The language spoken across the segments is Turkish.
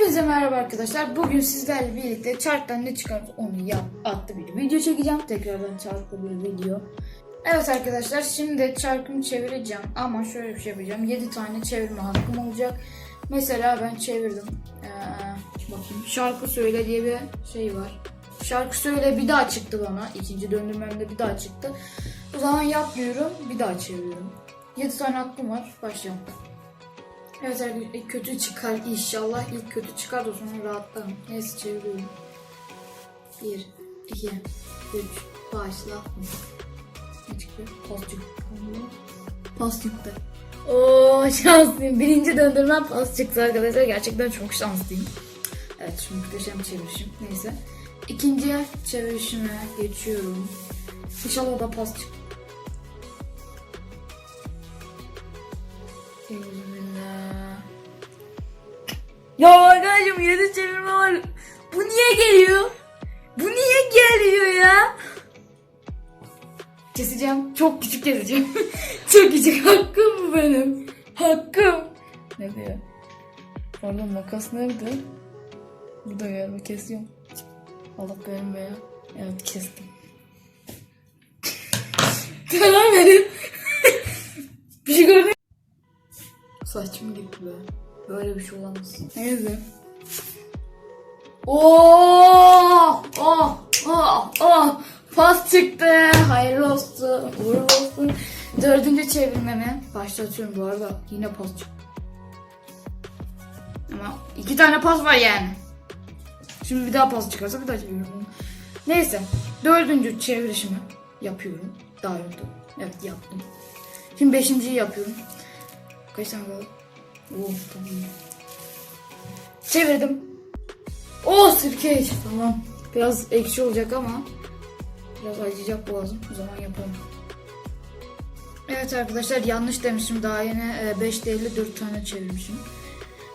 Hepinize merhaba arkadaşlar. Bugün sizlerle birlikte çarktan ne çıkar onu yap adlı bir video çekeceğim. Tekrardan çarklı bir video. Evet arkadaşlar şimdi çarkımı çevireceğim ama şöyle bir şey yapacağım. 7 tane çevirme hakkım olacak. Mesela ben çevirdim. Ee, bakayım. Şarkı söyle diye bir şey var. Şarkı söyle bir daha çıktı bana. İkinci döndürmemde bir daha çıktı. O zaman yapmıyorum. Bir daha çeviriyorum. 7 tane hakkım var. Başlayalım. Evet ilk kötü çıkar inşallah. İlk kötü çıkar da sonra rahatlarım. Neyse çeviriyorum. 1, 2, 3, başla. Ne çıktı? Pas çıktı. Pas çıktı. Oo şanslıyım. Birinci döndürmem pas çıktı arkadaşlar. Gerçekten çok şanslıyım. Evet şimdi muhteşem çevirişim. Neyse. İkinci çevirişime geçiyorum. İnşallah da pas çıktı. Bismillah. Ya arkadaşım yedi çevirme var. Bu niye geliyor? Bu niye geliyor ya? Keseceğim. Çok küçük keseceğim. Çok küçük. Hakkım bu benim. Hakkım. Ne diyor? Pardon makas nerede? Burada galiba kesiyorum. Allah benim be ya. Evet kestim. Karar verin. bir şey gördün? Saçım gitti be. Böyle bir şey olamaz. Neyse. Oh! Oh! Oh! Oh! Pas çıktı. Hayırlı olsun. Uğurlu olsun. Dördüncü çevirmemi başlatıyorum bu arada. Yine pas çıktı. Ama iki tane pas var yani. Şimdi bir daha pas çıkarsa bir daha çeviriyorum. Neyse. Dördüncü çevirişimi yapıyorum. Daha yoktu. Evet yaptım. Şimdi beşinciyi yapıyorum. Kaç tane kaldı? Çevirdim. Oh sirke iç. Tamam. Biraz ekşi olacak ama biraz acıyacak boğazım. O zaman yapalım. Evet arkadaşlar yanlış demişim. Daha yeni 5 değil 4 tane çevirmişim.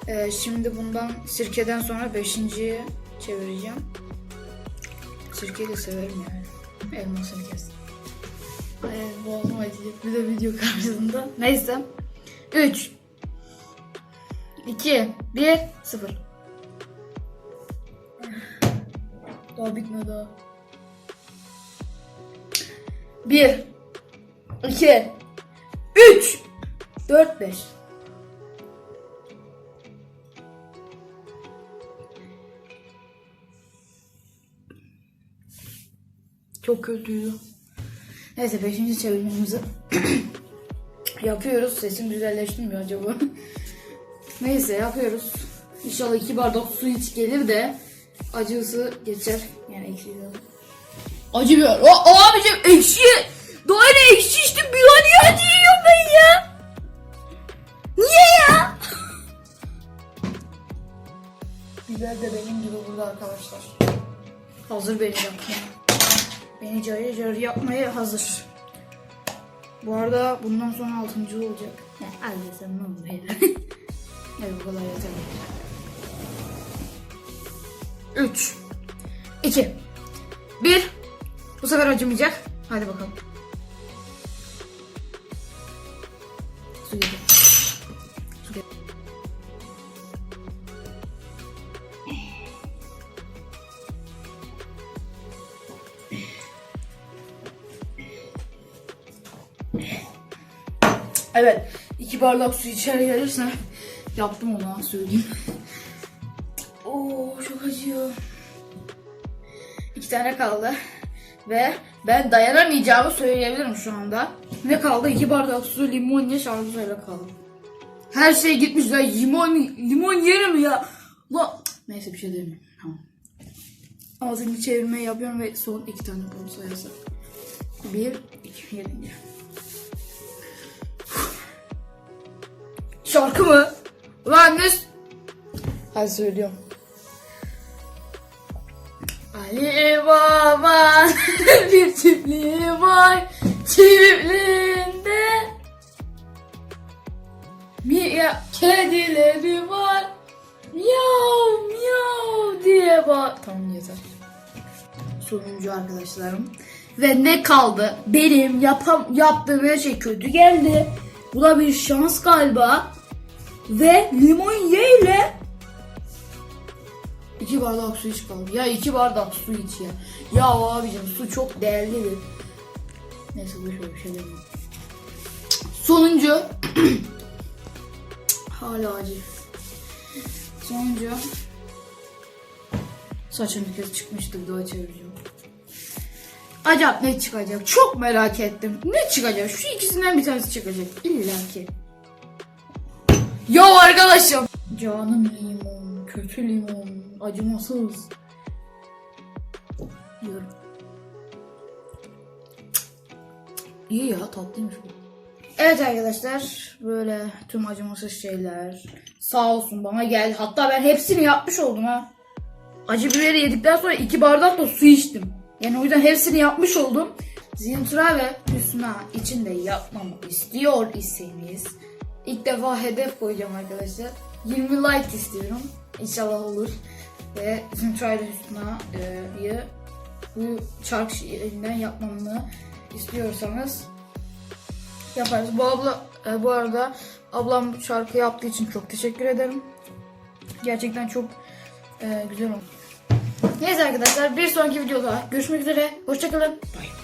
E, Şimdi bundan sirkeden sonra 5.yi çevireceğim. Sirkeyi de severim yani. Elma sirkesi. Boğazım acıyacak. Bir de video karşısında. Neyse. 3 2 1 0 Daha bitmedi daha. 1 2 3 4 5 Çok kötüydü. Neyse 5. çevirmemizi yapıyoruz. Sesim güzelleşti mi acaba? Neyse yapıyoruz. İnşallah iki bardak su iç gelir de acısı geçer. Yani ekşi. Acı bir o, abicim ekşi. Daha ne ekşi işte bir an niye acı yiyorum ben ya? Niye ya? Biber de benim gibi burada arkadaşlar. Hazır beni yapmaya. Beni cayır cayır yapmaya hazır. Bu arada bundan sonra altıncı olacak. Yani desem ne olur ya. Evet bu kadar yeter. 3 2 1 Bu sefer acımayacak. Hadi bakalım. Su getir. Su getir. Evet. iki bardak su içeri gelirse yaptım onu ha, söyleyeyim. Oo çok acıyor. İki tane kaldı. Ve ben dayanamayacağımı söyleyebilirim şu anda. Ne kaldı? İki bardak su, limon ye, şarkı söyle kaldı. Her şey gitmiş ya. Limon, limon yerim ya. La. Neyse bir şey demiyorum. Tamam. Ağzını çevirme yapıyorum ve son iki tane konu sayarsak. Bir, iki, yedinci. Şarkı mı? Ulan ne? Hadi söylüyorum. Ali Baba bir çiftliği var. Çiftliğinde. Mia kedileri var. Miyav miyav diye bak Tamam yeter. Sonuncu arkadaşlarım. Ve ne kaldı? Benim yapam yaptığım her şey kötü geldi. Bu da bir şans galiba Ve limon ye ile iki bardak su iç kaldı. Ya iki bardak su iç ya. Ya abicim su çok değerlidir. Neyse bu şöyle bir şey demiyorum. Sonuncu. Hala acı. Sonuncu. Saçım bir kez çıkmıştı bir daha çevireceğim. Acaba ne çıkacak? Çok merak ettim. Ne çıkacak? Şu ikisinden bir tanesi çıkacak. İlla ki. Yo arkadaşım. Canım limon, kötü limon, acımasız. Yiyorum. İyi ya tatlıymış bu. Evet arkadaşlar böyle tüm acımasız şeyler sağ olsun bana geldi. Hatta ben hepsini yapmış oldum ha. Acı biberi yedikten sonra iki bardak da su içtim. Yani o yüzden hepsini yapmış oldum. Zintura ve Hüsna içinde yapmamı istiyor iseniz ilk defa hedef koyacağım arkadaşlar. 20 like istiyorum. İnşallah olur. Ve Zintura ile Hüsna'yı bu çark şiirinden yapmamı istiyorsanız yaparız. Bu abla e, bu arada ablam bu şarkı yaptığı için çok teşekkür ederim. Gerçekten çok e, güzel olmuş. Neyse arkadaşlar bir sonraki videoda görüşmek üzere. Hoşçakalın. Bye.